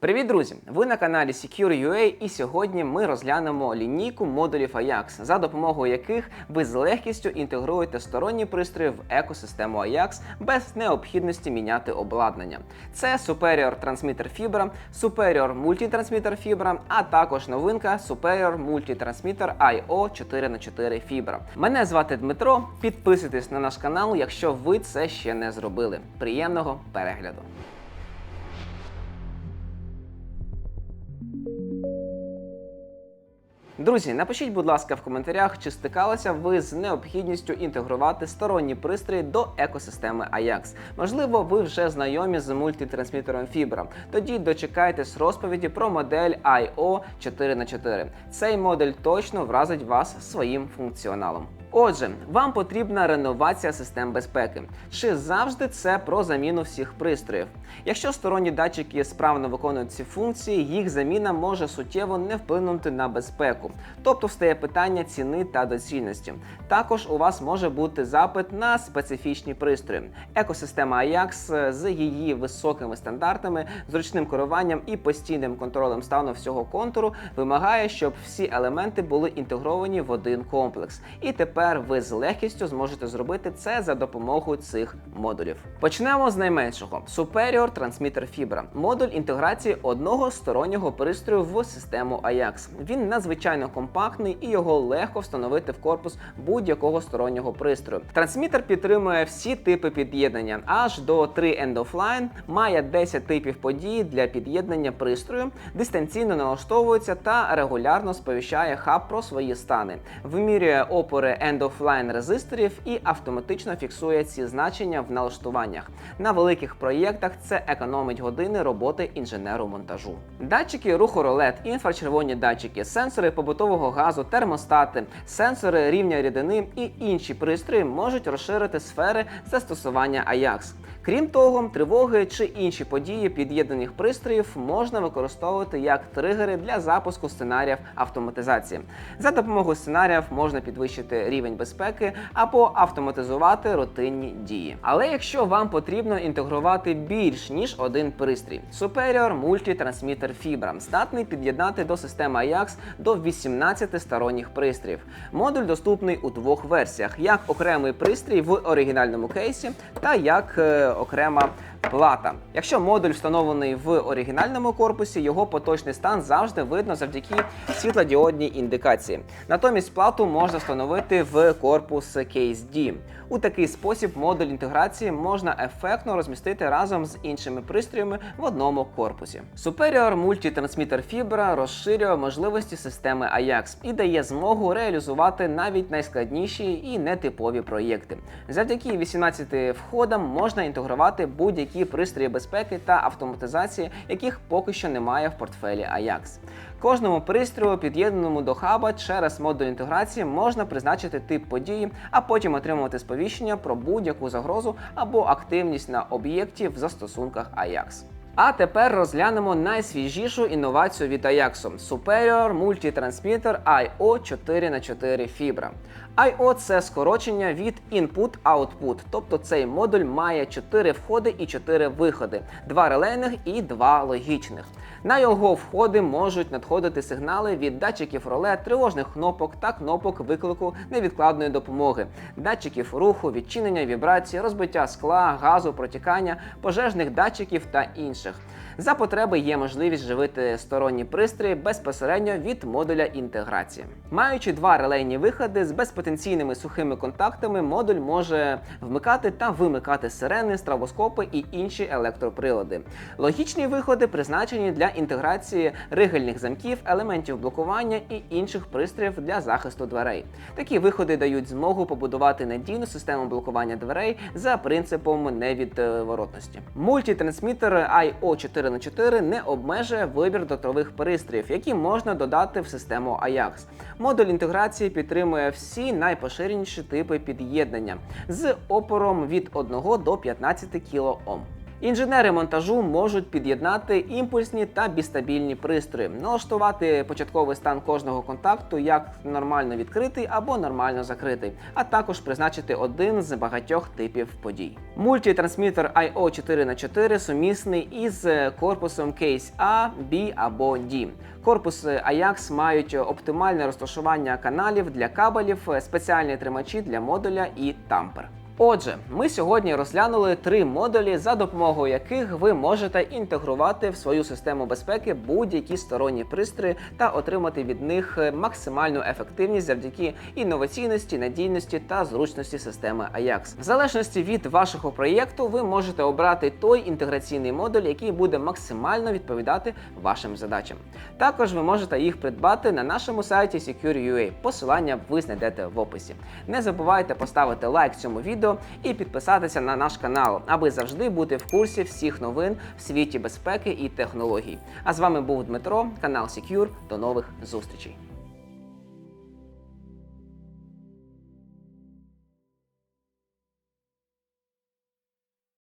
Привіт, друзі! Ви на каналі Secure.ua і сьогодні ми розглянемо лінійку модулів Ajax, за допомогою яких ви з легкістю інтегруєте сторонні пристрої в екосистему Ajax без необхідності міняти обладнання. Це Superior Transmitter Fibra, Superior Multitransmitter Fibra, а також новинка Superior Multitransmitter IO 4х4 Fibra. Мене звати Дмитро. Підписуйтесь на наш канал, якщо ви це ще не зробили. Приємного перегляду! Друзі, напишіть, будь ласка, в коментарях, чи стикалися ви з необхідністю інтегрувати сторонні пристрої до екосистеми Ajax. Можливо, ви вже знайомі з мультитрансмітером Fibra. Тоді дочекайтесь розповіді про модель IO 4х4. Цей модель точно вразить вас своїм функціоналом. Отже, вам потрібна реновація систем безпеки. Чи завжди це про заміну всіх пристроїв? Якщо сторонні датчики справно виконують ці функції, їх заміна може суттєво не вплинути на безпеку. Тобто встає питання ціни та доцільності. Також у вас може бути запит на специфічні пристрої. Екосистема Ajax з її високими стандартами, зручним керуванням і постійним контролем стану всього контуру вимагає, щоб всі елементи були інтегровані в один комплекс. І тепер ви з легкістю зможете зробити це за допомогою цих модулів. Почнемо з найменшого Superior Transmitter Fibra – модуль інтеграції одного стороннього пристрою в систему Ajax. Він надзвичайно компактний і його легко встановити в корпус будь-якого стороннього пристрою. Трансмітер підтримує всі типи під'єднання, аж до 3 end-of-line, має 10 типів подій для під'єднання пристрою, дистанційно налаштовується та регулярно сповіщає хаб про свої стани, вимірює опори end-of-line резисторів і автоматично фіксує ці значення в налаштуваннях. На великих проєктах це економить години роботи інженеру монтажу. Датчики руху ролет, інфрачервоні датчики, сенсори побутового газу, термостати, сенсори рівня рідини і інші пристрої можуть розширити сфери застосування Ajax. Крім того, тривоги чи інші події під'єднаних пристроїв можна використовувати як тригери для запуску сценаріїв автоматизації. За допомогою сценаріїв можна підвищити рівень безпеки або автоматизувати рутинні дії. Але якщо вам потрібно інтегрувати більш ніж один пристрій, Superior Multitransmitter Fibra здатний під'єднати до системи Ajax до 18 сторонніх пристроїв. Модуль доступний у двох версіях: як окремий пристрій в оригінальному кейсі та як е, окрема плата. Якщо модуль встановлений в оригінальному корпусі, його поточний стан завжди видно завдяки світлодіодній індикації. Натомість плату можна встановити в корпус Case D. У такий спосіб модуль інтеграції можна ефектно розмістити разом з іншими пристроями в одному корпусі. Superior Multitransmitter Fibra розширює можливості системи Ajax і дає змогу реалізувати навіть найскладніші і нетипові проєкти. Завдяки 18 входам можна інтегрувати будь-які пристрої безпеки та автоматизації, яких поки що немає в портфелі Ajax. Кожному пристрою, під'єднаному до хаба через модуль інтеграції, можна призначити тип події, а потім отримувати сповіщення про будь-яку загрозу або активність на об'єкті в застосунках Ajax. А тепер розглянемо найсвіжішу інновацію від Ajax – Superior Multitransmitter IO 4х4 Fibra. IO – це скорочення від Input-Output, тобто цей модуль має 4 входи і 4 виходи, 2 релейних і 2 логічних. На його входи можуть надходити сигнали від датчиків ролет, тривожних кнопок та кнопок виклику невідкладної допомоги, датчиків руху, відчинення вібрації, розбиття скла, газу, протікання, пожежних датчиків та інших. За потреби є можливість живити сторонні пристрої безпосередньо від модуля інтеграції. Маючи два релейні виходи з безпотенційними сухими контактами, модуль може вмикати та вимикати сирени, стравоскопи і інші електроприлади. Логічні виходи призначені для інтеграції ригельних замків, елементів блокування і інших пристроїв для захисту дверей. Такі виходи дають змогу побудувати надійну систему блокування дверей за принципом невідворотності. Мультитрансмітер IO 4 на 4 не обмежує вибір дотрових пристроїв, які можна додати в систему Ajax. Модуль інтеграції підтримує всі найпоширеніші типи під'єднання з опором від 1 до 15 кОм. Інженери монтажу можуть під'єднати імпульсні та бістабільні пристрої, налаштувати початковий стан кожного контакту як нормально відкритий або нормально закритий, а також призначити один з багатьох типів подій. Мультитрансмітер IO 4х4 сумісний із корпусом Case A, B або D. Корпуси AJAX мають оптимальне розташування каналів для кабелів, спеціальні тримачі для модуля і тампер. Отже, ми сьогодні розглянули три модулі, за допомогою яких ви можете інтегрувати в свою систему безпеки будь-які сторонні пристрої та отримати від них максимальну ефективність завдяки інноваційності, надійності та зручності системи AJAX. В залежності від вашого проєкту, ви можете обрати той інтеграційний модуль, який буде максимально відповідати вашим задачам. Також ви можете їх придбати на нашому сайті Secure.ua. Посилання ви знайдете в описі. Не забувайте поставити лайк цьому відео і підписатися на наш канал, аби завжди бути в курсі всіх новин в світі безпеки і технологій. А з вами був Дмитро, канал Secure. До нових зустрічей.